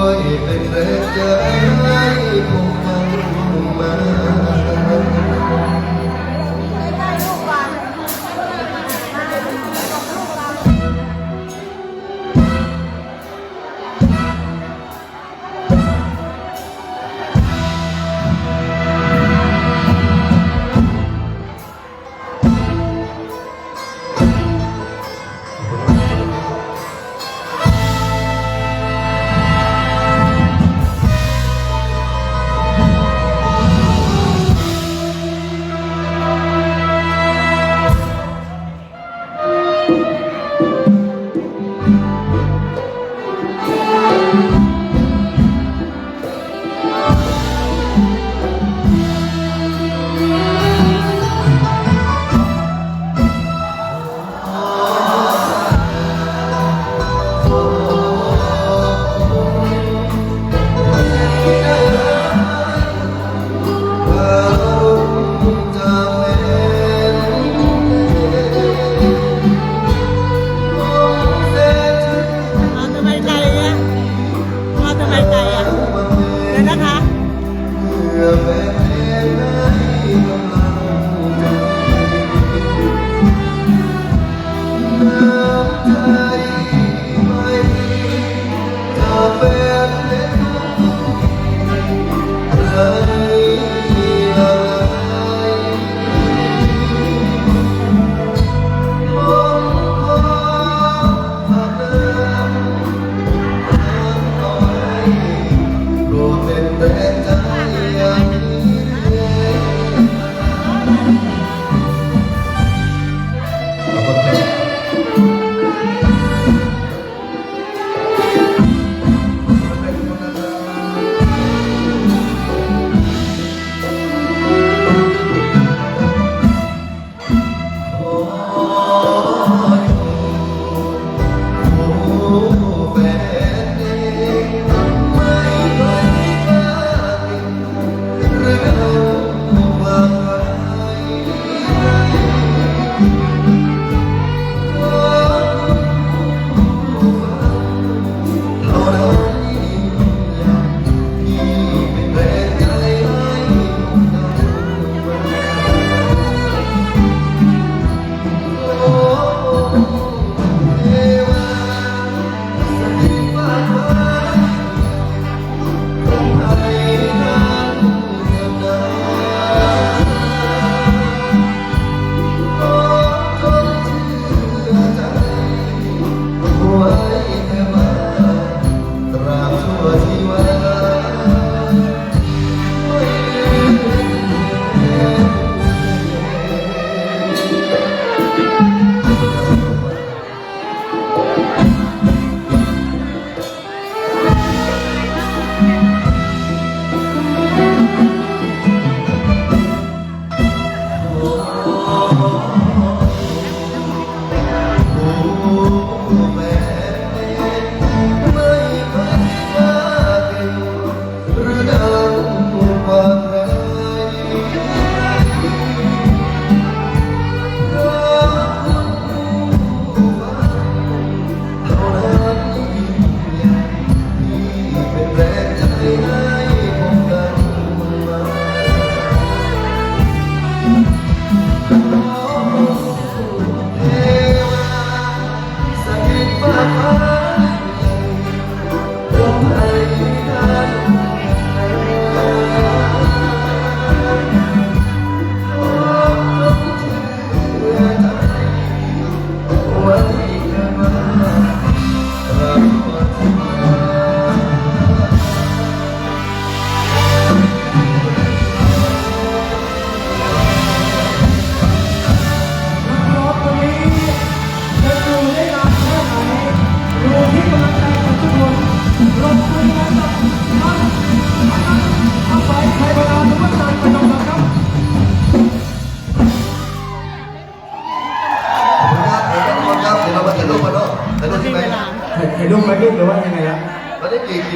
đuôi bên bên trời ấy cùng นะค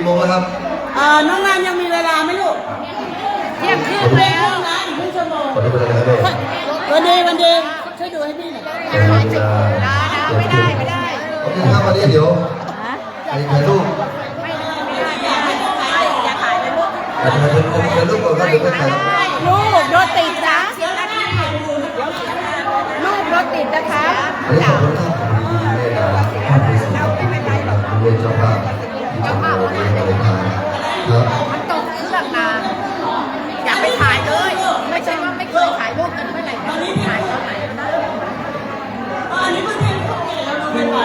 โมงแล้วครับเอ่อน้องนานยังมีเวลาไหมลูกเที่ยงคืนแล้วนะอีกครึ่งชั่วโมงวันนี้เป็นอะไรกันเนี่ยวันดีวันดีช่วยดูให้พี่หน่อยไม่ได้ไม่ได้โอเคครับวันนี้เดี๋ยวไปถ่ายรูปอย่าถ่ายเลยลูกถ่ายถ่ายถ่ายรูปก่อนครับเดี๋ยวไปถ่ายลูกรถติดนะลูกรถติดนะคะอันนี้ขอบคุณครับเรียนภาพที่สุดครับที่เป็นเรียนเจ้าภาพ เจะมาเรียนอะไรทานครับมันตกเครื่องนะอยากไปถ่ายเลย ไม่ใช่ว่าไม่เคยถ่ายรูปกันเมื่อไหร่นะถ่ายตอนไหนนะอันนี้มันเป็นของเก๋แล้วเราไม่ไหว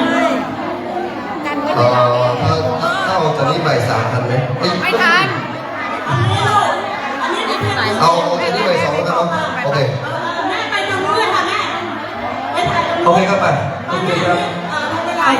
กันไว้เอ่เวลาอถ้าถ้าออกจากนี้บ่ายสามทันไหมไม่ทันอันนี้ลูกอันนี้เอาเอาจากนี้บ่ายสองแล้วกันเนาะโอเคแม่ไปตรงนู้นเลยค่ะแม่ไปโอเคครับไปอันนี้